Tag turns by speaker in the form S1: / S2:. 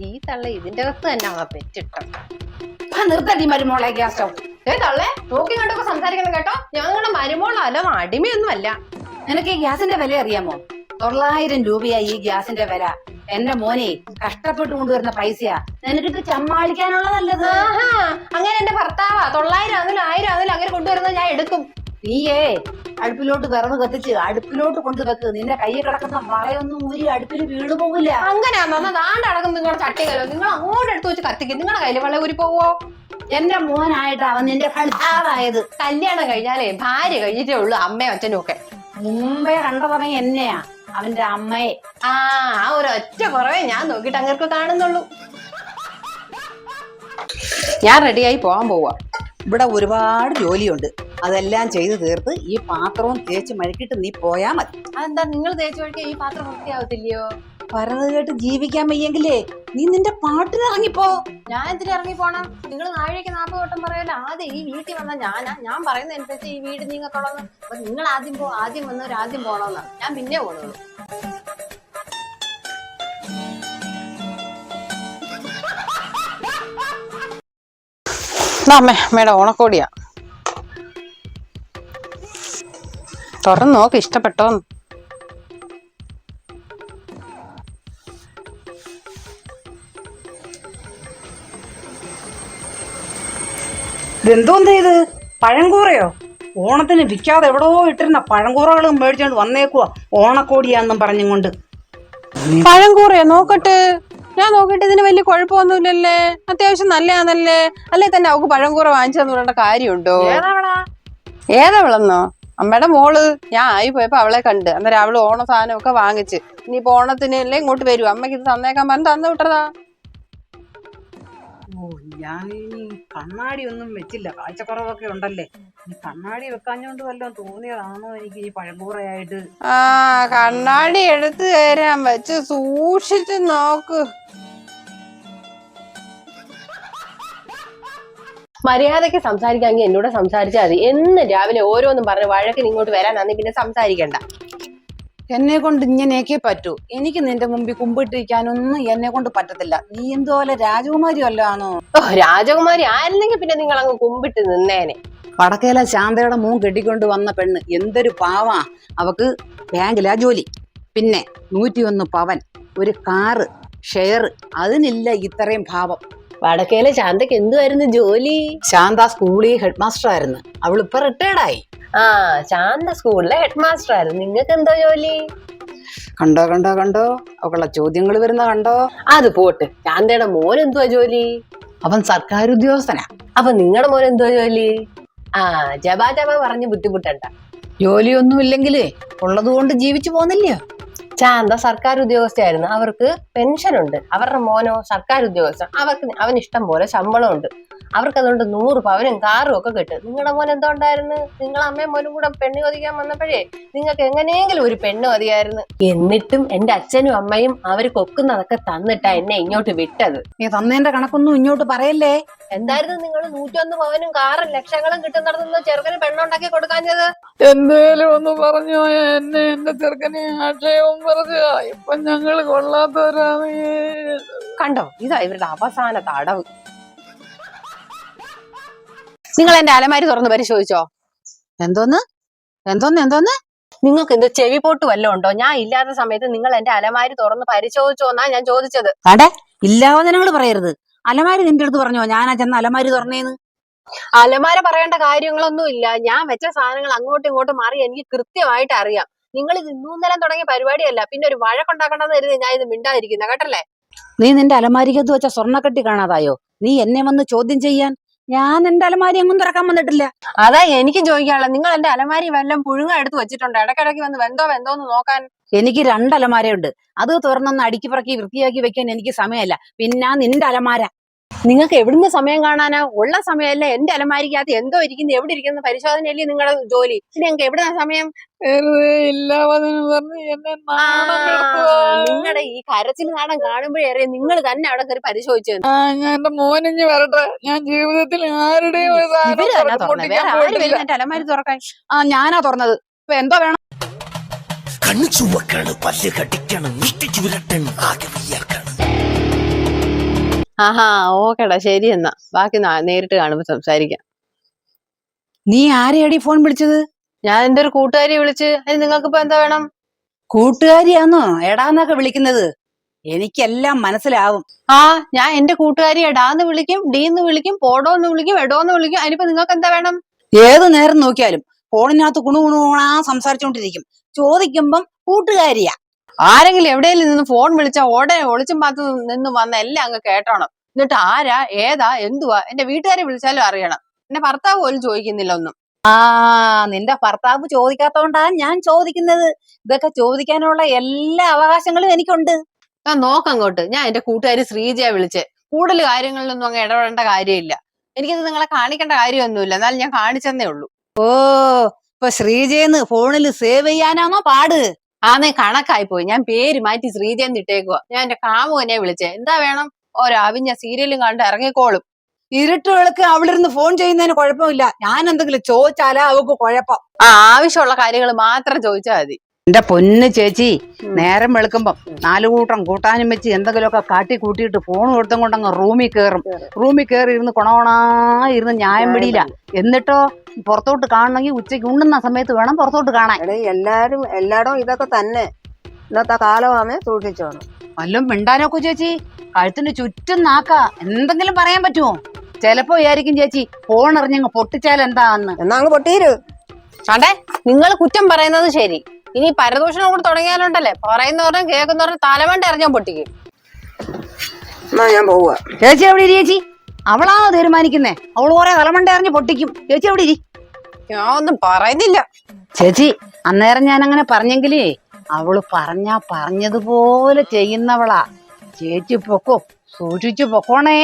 S1: ഈ തള്ള ഇതിന്റെ അകത്ത് തന്നെയാണോ പെറ്റിട്ടം
S2: നിർത്തടി മരുമോളെ ഗ്യാസ് സ്റ്റവ്
S1: ഏ തള്ളേ നോക്കി കണ്ടൊക്കെ സംസാരിക്കണം കേട്ടോ. ഞങ്ങളുടെ മരുമോളോ അല്ല അടിമയൊന്നും അല്ല
S2: നിനക്ക് ഈ ഗ്യാസിന്റെ വില അറിയാമോ? തൊള്ളായിരം രൂപയായി ഈ ഗ്യാസിന്റെ വില. എന്റെ മോനെ കഷ്ടപ്പെട്ട് കൊണ്ടുവരുന്ന പൈസയാ. നിനക്കിട്ട് ചമ്മാളിക്കാനുള്ളതല്ലത്.
S1: അങ്ങനെ എന്റെ ഭർത്താവാ. തൊള്ളായിരം ആണെങ്കിലും ആയിരം ആണെങ്കിലും അങ്ങനെ കൊണ്ടുവരുന്നത് ഞാൻ എടുക്കും.
S2: നീയേ അടുപ്പിലോട്ട് വിറവ് കത്തിച്ച് അടുപ്പിലോട്ട് കൊണ്ട് വെക്ക്. നിന്റെ കയ്യിൽ കിടക്കുന്ന വളയൊന്നും ഊരി അടുപ്പിൽ വീണ് പോകില്ല
S1: അങ്ങനെയാണോ എന്നാ ദാണ്ട് അടക്കം നിങ്ങളുടെ ചട്ടികലോ നിങ്ങൾ അങ്ങോട്ട് എടുത്ത് വെച്ച് കത്തിക്കും. നിങ്ങളുടെ കയ്യിൽ വെള്ളം ഊരി പോവോ?
S2: എന്റെ മോനായിട്ട് അവൻ നിന്റെ ഭർത്താവായത്.
S1: കല്യാണം കഴിഞ്ഞാലേ ഭാര്യ കഴിഞ്ഞിട്ടേ ഉള്ളൂ അമ്മയും അച്ഛനും ഒക്കെ.
S2: മുമ്പേ കണ്ടതവൻ എന്നെയാ അവന്റെ അമ്മയെ.
S1: ആ ആ ഒരു ഒറ്റ കുറവേ ഞാൻ നോക്കിട്ട് അങ്ങനെ കാണുന്നുള്ളൂ. ഞാൻ റെഡിയായി പോവാൻ പോവാ.
S3: ഇവിടെ ഒരുപാട് ജോലിയുണ്ട്. അതെല്ലാം ചെയ്തു തീർത്ത് ഈ പാത്രവും തേച്ച് മഴക്കിട്ട് നീ പോയാ മതി.
S1: അതെന്താ നിങ്ങൾ തേച്ച് മഴക്കി ഈ പാത്രം വൃത്തിയാവത്തില്ലയോ?
S3: പറഞ്ഞത് കേട്ട് ജീവിക്കാൻ വയ്യെങ്കിലേ നീ നിന്റെ പാട്ടിന് ഇറങ്ങിപ്പോ.
S1: ഞാൻ എന്തിനാ ഇറങ്ങി പോണം നിങ്ങൾ നാഴേക്ക് നാൽപ്പത് വട്ടം പറയല്ലോ ആദ്യം ഈ വീട്ടിൽ വന്ന ഞാനാ ഞാൻ പറയുന്ന അനുസരിച്ച് ഈ വീട് നീങ്ങത്തോളന്ന് അപ്പൊ നിങ്ങൾ ആദ്യം പോ ആദ്യം വന്നവർ ആദ്യം പോണമെന്നാ ഞാൻ പിന്നെ പോണുള്ളൂ അമ്മേ മേഡം ഓണക്കോടിയാ. തുറന്നു നോക്ക് ഇഷ്ടപ്പെട്ടോ?
S3: ഇതെന്തോന്ന് ഇത്? പഴങ്കൂറയോ ഓണത്തിന് വിൽക്കാതെ എവിടോ ഇട്ടിരുന്ന പഴങ്കൂറകളും മേടിച്ചോണ്ട് വന്നേക്കുവാ ഓണക്കോടിയാന്നും പറഞ്ഞും കൊണ്ട്
S1: പഴംകൂറയോ? നോക്കട്ടെ. ഞാൻ നോക്കിയിട്ട് ഇതിന് വലിയ കുഴപ്പമൊന്നുമില്ലല്ലേ? അത്യാവശ്യം നല്ലതാണല്ലേ? അല്ലെ തന്നെ അവക്ക് പഴംകൂറ വാങ്ങിച്ചെന്ന് പറയേണ്ട കാര്യമുണ്ടോ? ഏതവളെന്നോ അമ്മയുടെ മോൾ ഞാൻ ആയി പോയപ്പോ അവളെ കണ്ട്. അന്നേരം അവൾ ഓണ സാധനമൊക്കെ വാങ്ങിച്ച്. ഇനിയിപ്പോ ഓണത്തിന് അല്ലേ ഇങ്ങോട്ട് വരൂ. അമ്മയ്ക്ക് ഇത് തന്നേക്കാൻ പറഞ്ഞു തന്നു വിട്ടതാ.
S3: ഓ ഞാൻ ഇനി കണ്ണാടി ഒന്നും വെച്ചില്ല. കാഴ്ചക്കുറവൊക്കെ ഉണ്ടല്ലേ. കണ്ണാടി വെക്കാഞ്ഞോണ്ട് വല്ലതും തോന്നിയതാണോ എനിക്ക് ഈ പഴമ്പൂറയായിട്ട്
S1: ആ കണ്ണാടി എടുത്തു തരാൻ വെച്ച് സൂക്ഷിച്ചു നോക്ക്. മര്യാദയ്ക്ക് സംസാരിക്കാമെങ്കിൽ എന്നോട് സംസാരിച്ചാൽ മതി. എന്ന് രാവിലെ ഓരോന്നും പറഞ്ഞ് വഴക്കിന് ഇങ്ങോട്ട് വരാനാന്ന് പിന്നെ സംസാരിക്കണ്ട.
S3: എന്നെ കൊണ്ട് ഇങ്ങനെയൊക്കെ പറ്റൂ. എനിക്ക് നിന്റെ മുമ്പിൽ കുമ്പിട്ടിരിക്കാനൊന്നും എന്നെ കൊണ്ട് പറ്റത്തില്ല. നീ എന്തോലെ രാജകുമാരി വല്ലാണോ
S1: ഓ രാജകുമാരി ആയിരുന്നെങ്കിൽ പിന്നെ നിങ്ങൾ അങ്ങ് കുമ്പിട്ട് നിന്നേനെ.
S3: വടക്കേല ശാന്തയുടെ മൂൻ കെട്ടിക്കൊണ്ട് വന്ന പെണ്ണ്. എന്തൊരു പാവാ. അവക്ക് ബാങ്കിലാ ജോലി. പിന്നെ നൂറ്റിയൊന്ന് പവൻ. ഒരു കാറ് ഷെയർ അതിനില്ല ഇത്രയും ഭാവം.
S1: വടക്കേലെ ശാന്തക്ക് എന്തുവായിരുന്നു ജോലി?
S3: ശാന്ത സ്കൂളിൽ ഹെഡ് മാസ്റ്റർ ആയിരുന്നു. അവൾ ഇപ്പൊ റിട്ടയർഡായി
S1: ആ ശാന്ത സ്കൂളിലെ ഹെഡ് മാസ്റ്റർ ആയിരുന്നു. നിങ്ങൾക്ക് എന്തോ ജോലി?
S3: കണ്ടോ കണ്ടോ കണ്ടോ? അവക്കുള്ള ചോദ്യങ്ങൾ വരുന്ന കണ്ടോ?
S1: അത് പോട്ട്. ശാന്തയുടെ മോൻ എന്തുവാ ജോലി?
S3: അവൻ സർക്കാർ ഉദ്യോഗസ്ഥനാ.
S1: അപ്പൊ നിങ്ങളുടെ മോൻ എന്തുവാ ജോലി? ആ ജബാ ജബ പറഞ്ഞ് ബുദ്ധിമുട്ടണ്ട.
S3: ജോലിയൊന്നും ഇല്ലെങ്കിൽ ഉള്ളത് കൊണ്ട് ജീവിച്ചു പോന്നില്ലയോ?
S1: ശാന്ത സർക്കാർ ഉദ്യോഗസ്ഥയായിരുന്നു. അവർക്ക് പെൻഷൻ ഉണ്ട്. അവരുടെ മോനോ സർക്കാർ ഉദ്യോഗസ്ഥ അവർക്ക് അവന് ഇഷ്ടം പോലെ ശമ്പളം ഉണ്ട് അവർക്ക് അതുകൊണ്ട് നൂറ് പവനും കാറും ഒക്കെ കിട്ടും. നിങ്ങളുടെ മോൻ എന്തോ ഉണ്ടായിരുന്നു നിങ്ങളെ അമ്മയും മോനും കൂടെ പെണ്ണ് കൊതിക്കാൻ വന്നപ്പോഴേ നിങ്ങൾക്ക് എങ്ങനെയെങ്കിലും ഒരു പെണ്ണ് മതിയായിരുന്നു. എന്നിട്ടും എന്റെ അച്ഛനും അമ്മയും അവർ കൊക്കുന്നതൊക്കെ തന്നിട്ടാ എന്നെ ഇങ്ങോട്ട് വിട്ടത്.
S3: നീ തന്നേന്റെ കണക്കൊന്നും ഇങ്ങോട്ട് പറയല്ലേ?
S1: എന്തായിരുന്നു നിങ്ങൾ നൂറ്റൊന്ന് പവനും കാറും ലക്ഷങ്ങളും കിട്ടും കിട്ടുന്നിടത്തുനിന്ന് ചെറുക്കന് പെണ്ണുണ്ടാക്കി കൊടുക്കാഞ്ഞത്?
S4: എന്തേലും ഒന്ന് പറഞ്ഞു. എന്നെ എന്റെ ചെറുക്കനെ ആക്ഷേപം പറഞ്ഞു. ഇപ്പൊ ഞങ്ങൾ കൊള്ളാത്തവരാണ്.
S1: കണ്ടോ? ഇതാ ഇവരുടെ അവസാന തടവ്. നിങ്ങൾ എന്റെ അലമാരി തുറന്ന് പരിശോധിച്ചോ?
S3: എന്തോന്ന്? എന്തോന്ന് എന്തോന്ന്?
S1: നിങ്ങൾക്ക് എന്ത് ചെവി പോട്ട് വല്ലതും ഉണ്ടോ? ഞാൻ ഇല്ലാത്ത സമയത്ത് നിങ്ങൾ എന്റെ അലമാരി തുറന്ന് പരിശോധിച്ചോ എന്നാ ഞാൻ ചോദിച്ചത്.
S3: അടെ ഇല്ലാതെ പറയരുത്. അലമാരി നിന്റെ അടുത്ത് പറഞ്ഞോ ഞാനാ ചെന്ന അലമാരി തുറന്നേന്ന്.
S1: അലമാര പറയേണ്ട കാര്യങ്ങളൊന്നും ഇല്ല. ഞാൻ വെച്ച സാധനങ്ങൾ അങ്ങോട്ടും ഇങ്ങോട്ടും മാറി എനിക്ക് കൃത്യമായിട്ട് അറിയാം. നിങ്ങൾ ഇത് ഇന്നൂന്നേരം തുടങ്ങിയ പരിപാടിയല്ല. പിന്നെ ഒരു വഴക്കുണ്ടാക്കണ്ടെന്ന് കരുതി ഞാൻ ഇത് മിണ്ടാതിരിക്കുന്ന കേട്ടല്ലേ?
S3: നീ നിന്റെ അലമാരിക്കകത്ത് വെച്ച സ്വർണക്കെട്ടി കാണാതായോ? നീ എന്നെ വന്ന് ചോദ്യം ചെയ്യാൻ? ഞാൻ എന്റെ അലമാരി എങ്ങും തുറക്കാൻ വന്നിട്ടില്ല.
S1: അതാ എനിക്കും ചോദിക്കാനുള്ളത് നിങ്ങൾ എന്റെ അലമാരി വല്ലതും പുഴുങ്ങ എടുത്ത് വെച്ചിട്ടുണ്ട്? ഇടക്കിടക്ക് വന്ന് വെന്തോ വെന്തോ എന്ന് നോക്കാൻ.
S3: എനിക്ക് രണ്ട് അലമാരയുണ്ട്. അത് തുറന്നൊന്ന് അടുക്കി പറക്കി വൃത്തിയാക്കി വെക്കാൻ എനിക്ക് സമയമല്ല. പിന്നെ നിന്റെ അലമാര.
S1: നിങ്ങൾക്ക് എവിടുന്ന് സമയം കാണാനാ? ഉള്ള സമയമല്ലേ? എന്റെ അലമാരിക്കകത്ത് എന്തോ ഇരിക്കുന്നു എവിടെ ഇരിക്കുന്നു? പരിശോധനയല്ലേ നിങ്ങളുടെ ജോലി? പിന്നെ ഞങ്ങൾക്ക് എവിടെ സമയം? നിങ്ങളുടെ ഈ കരച്ചിൽ നാടൻ കാണുമ്പോഴേ അറിയാം നിങ്ങൾ തന്നെ അവിടെ കയറി
S4: പരിശോധിച്ചു ഞാൻ എന്റെ മോനിഞ്ഞ് വരട്ടെ. ഞാൻ ജീവിതത്തിൽ ആരുടെയും
S1: അലമാരി തുറക്കാൻ?
S3: ആ ഞാനാ തുറന്നത്. ഇപ്പൊ എന്തോ വേണം?
S5: കണ്ണു ചുവക്കാണ് പല്ല് കടിക്കണം. മുഷ്ടി ചുരട്ടണം ആകെ വിയർക്കണം.
S1: ആഹാ ഓക്കേടാ ശരി എന്നാ. ബാക്കി നാ- നേരിട്ട് കാണുമ്പോ സംസാരിക്കാം.
S3: നീ ആരെയാടി ഫോൺ വിളിച്ചത്?
S1: ഞാൻ എന്റെ ഒരു കൂട്ടുകാരി വിളിച്ച് അതിന് നിങ്ങൾക്ക് ഇപ്പൊ എന്താ വേണം?
S3: കൂട്ടുകാരിയാന്നോ? എടാന്നൊക്കെ വിളിക്കുന്നത്. എനിക്കെല്ലാം മനസ്സിലാവും.
S1: ആ ഞാൻ എന്റെ കൂട്ടുകാരി എടാന്ന് വിളിക്കും ഡീന്ന് വിളിക്കും പോടോന്ന് വിളിക്കും എടോന്ന് വിളിക്കും. അതിനിപ്പോ നിങ്ങൾക്ക് എന്താ വേണം?
S3: ഏത് നേരം നോക്കിയാലും ഫോണിനകത്ത് കുണു കുണുണാ സംസാരിച്ചോണ്ടിരിക്കും ചോദിക്കുമ്പം കൂട്ടുകാരിയാ
S1: ആരെങ്കിലും എവിടെയെങ്കിലും നിന്ന് ഫോൺ വിളിച്ചാൽ ഉടനെ ഒളിച്ചും പാത്തു നിന്ന് വന്ന എല്ലാം അങ്ങ് കേട്ടോണം. എന്നിട്ട് ആരാ ഏതാ എന്തുവാ എന്റെ വീട്ടുകാരെ വിളിച്ചാലും അറിയണം. എന്റെ ഭർത്താവ് പോലും ചോദിക്കുന്നില്ല ഒന്നും.
S3: ആ നിന്റെ ഭർത്താവ് ചോദിക്കാത്തോണ്ടാ ഞാൻ ചോദിക്കുന്നത്. ഇതൊക്കെ ചോദിക്കാനുള്ള എല്ലാ അവകാശങ്ങളും എനിക്കുണ്ട്.
S1: ഞാൻ നോക്കങ്ങോട്ട് ഞാൻ എന്റെ കൂട്ടുകാരി ശ്രീജയെ വിളിച്ച്. കൂടുതൽ കാര്യങ്ങളിലൊന്നും അങ്ങ് ഇടപെടേണ്ട കാര്യമില്ല. എനിക്കത് നിങ്ങളെ കാണിക്കേണ്ട കാര്യമൊന്നുമില്ല. എന്നാലും ഞാൻ കാണിച്ചെന്നേ ഉള്ളൂ.
S3: ഓ ഇപ്പൊ ശ്രീജയെന്ന് ഫോണിൽ സേവ് ചെയ്യാനാണോ പാട്?
S1: ആന്നേ കണക്കായി പോയി. ഞാൻ പേര് മാറ്റി ശ്രീജയൻ ഇട്ടേക്കുക ഞാൻ എന്റെ കാമുവിനെ വിളിച്ചേ. എന്താ വേണം? ഓരോ അവിഞ്ഞ സീരിയലും കണ്ട് ഇറങ്ങിക്കോളും.
S3: ഇരുട്ടുകൾക്ക് അവളിരുന്ന് ഫോൺ ചെയ്യുന്നതിന് കുഴപ്പമില്ല. ഞാൻ എന്തെങ്കിലും ചോദിച്ചാലാ അവക്ക് കുഴപ്പം.
S1: ആ ആവശ്യമുള്ള കാര്യങ്ങൾ മാത്രം ചോദിച്ചാൽ മതി.
S3: എന്റെ പൊന്ന് ചേച്ചി നേരം വെളുക്കുമ്പം നാലു കൂട്ടം കൂട്ടാനും വെച്ച് എന്തെങ്കിലുമൊക്കെ കാട്ടി കൂട്ടിയിട്ട് ഫോൺ കൊടുത്തും കൊണ്ടങ്ങ് റൂമിൽ കയറും റൂമിൽ കയറി ഇരുന്ന് കൊണകൊണാ ഇരുന്ന് ന്യായം പിടിയില്ല എന്നിട്ടോ പുറത്തോട്ട് കാണണമെങ്കിൽ ഉച്ചയ്ക്ക് ഉണ്ണുന്ന സമയത്ത് വേണം പുറത്തോട്ട് കാണാൻ.
S5: എല്ലാരും എല്ലായിടവും ഇതൊക്കെ തന്നെ. ഇന്നത്തെ കാലമാമേ സൂക്ഷിച്ചോണം.
S3: വല്ലതും മിണ്ടാനൊക്കെ ചേച്ചി? കഴുത്തിന് ചുറ്റും നാക്ക. എന്തെങ്കിലും പറയാൻ പറ്റുമോ? ചിലപ്പോ വിചാരിക്കും ചേച്ചി ഫോൺ എറിഞ്ഞങ്ങ് പൊട്ടിച്ചാൽ എന്താന്ന്.
S5: എന്നാ അങ്ങ് പൊട്ടീര്.
S1: കണ്ടേ നിങ്ങൾ കുറ്റം പറയുന്നത് ശരി. ഇനി പരദൂഷണം കൂടെ തുടങ്ങിയാലുണ്ടല്ലേ? പറയുന്നവരും കേൾക്കുന്നവരും തലമണ്ട എറിഞ്ഞാൻ പൊട്ടിക്കും.
S5: ഞാൻ പോവുക
S3: ചേച്ചി എവിടെ ഇരി ചേച്ചി? അവളാണോ തീരുമാനിക്കുന്നേ. അവൾ കുറെ തലമണ്ട എറിഞ്ഞ് പൊട്ടിക്കും. ചേച്ചി എവിടെ ഇരി?
S1: ഞാൻ ഒന്നും പറയുന്നില്ല.
S3: ചേച്ചി അന്നേരം ഞാൻ അങ്ങനെ പറഞ്ഞെങ്കിലേ അവൾ പറഞ്ഞാ പറഞ്ഞതുപോലെ ചെയ്യുന്നവളാ. ചേച്ചി പൊക്കോ സൂക്ഷിച്ചു പൊക്കോണേ.